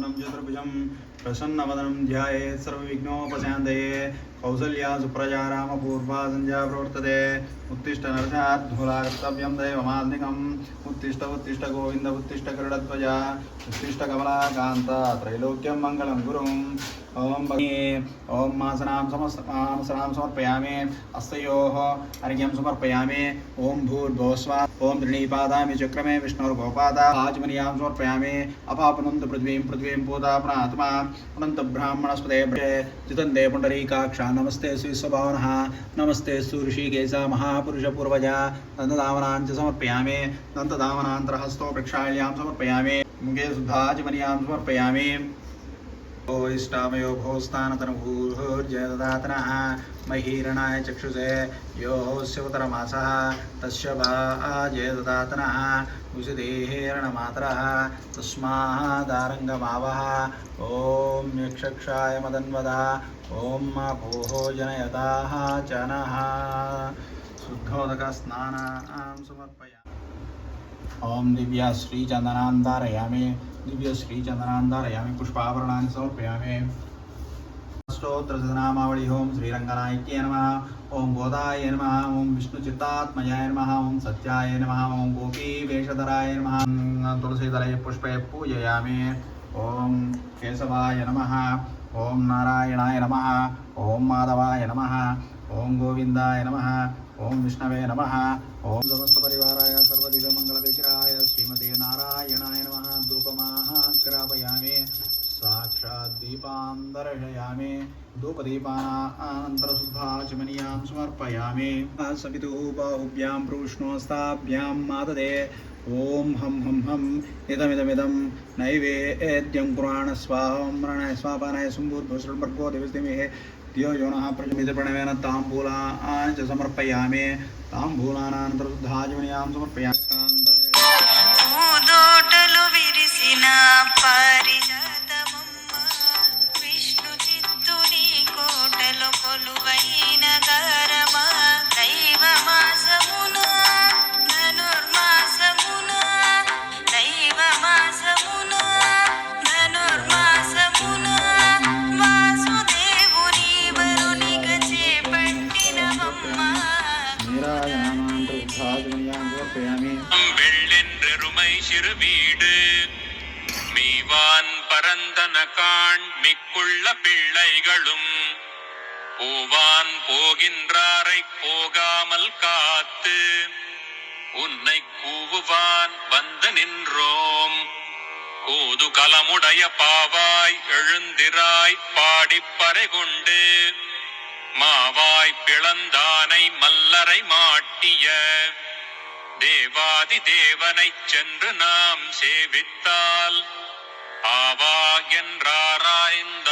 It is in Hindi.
शुक्लाम्बरधरं चतुर्भुजं प्रसन्नवदनं ध्यायेत् सर्वविघ्नोपशान्तये कौसल्या सुप्रजा रामपूर्वा सञ्ध्या प्रवर्तते। उत्तिष्ठ नरसाद्धूलागर्तव्यं दैवमान्निकम् उत्तिष्ठ उत्तिष्ठ गोविन्द उत्तिष्ठ गरुडध्वजा। उत्तिष्ठ कमलाकान्त त्रैलोक्यं मङ्गलं गुरुम्। ॐ भगिनी ॐ मासनां समस् मासनां समर्पयामि। हस्तयोः अर्घ्यं समर्पयामि। ॐ भूर्भुवस्वा ॐ त्रिणीपादामि चक्रमे विष्णुर्गोपादा। आचमनीयां समर्पयामि। अपापनन्त पृथ्वीं पृथ्वीं पूतापनात्मा अनन्त ब्राह्मणस्पदे जितन्ते पुण्डरीकाक्षा। नमस्ते श्रीस्वभावनः नमस्ते सुऋषिकेश महापुरुषपूर्वजा। दन्तदावनाञ्च समर्पयामि। दन्तदावनान्तरहस्तो प्रक्षाళ్यां समर्पयामि। मुखे शुद्धाचमनीयां समर्पयामि। इष्टामयो भोस्तानतनुभूर्जयदातनः महीरणाय चक्षुषे यो शिवतरमासः तस्य भाजयददातनः उषिदेहेरणमातरः तस्मादारङ्गमावः ॐ यक्षक्षाय मदन्वदा ॐ भोः जनयताः च नः शुद्धोदकस्नानां समर्पयामि। ॐ दिव्या श्रीचन्दनां दिव्य श्रीचन्दनां धारयामि पुष्पाभरणानि समर्पयामि अष्टोत्तरसनामावळि ओं श्रीरङ्गनायक्ये नमः ॐ गोदाय नमः ॐ विष्णुचित्तात्मजाय नमः ॐ सत्याय नमः ॐ गोपीवेषधराय नमः तुलसीदले पुष्पे पूजयामि ॐ केशवाय नमः ॐ नारायणाय नमः ॐ माधवाय नमः ॐ गोविन्दाय नमः ॐ विष्णवे नमः ॐ समस्तपरिवाराय सर्वदिव्यमङ्गलविग्रहाय श्रीमते नारायणाय नमः धूपमाग्रापयामि साक्षात् दीपां दर्शयामि धूपदीपानान्तरशुद्धाचमनीयां समर्पयामि। सपितुः बाहुभ्यां प्रूष्णोस्ताभ्यां माददे, ॐ हं हं हम् इदमिदमिदं नैवेद्यं पुराणस्वाहं रणय स्वापानाय सुम्भूर्भुसृण्भर्गो दिवस्तिमिः धियो यो नः च समर्पयामि। समर्पयामि। வெள்ளென்றெருமை சிறு வீடு மீவான் பரந்தன காண் மிக்குள்ள பிள்ளைகளும். பூவான் போகின்றாரை போகாமல் காத்து. உன்னை கூவுவான் வந்து நின்றோம். கூது கலமுடைய பாவாய் எழுந்திராய் பாடிப்பறை கொண்டு மாவாய் பிளந்தானை மல்லரை மாட்டிய. தேவாதி தேவனைச் சென்று நாம் சேவித்தால் ஆவா என்றாராய்ந்த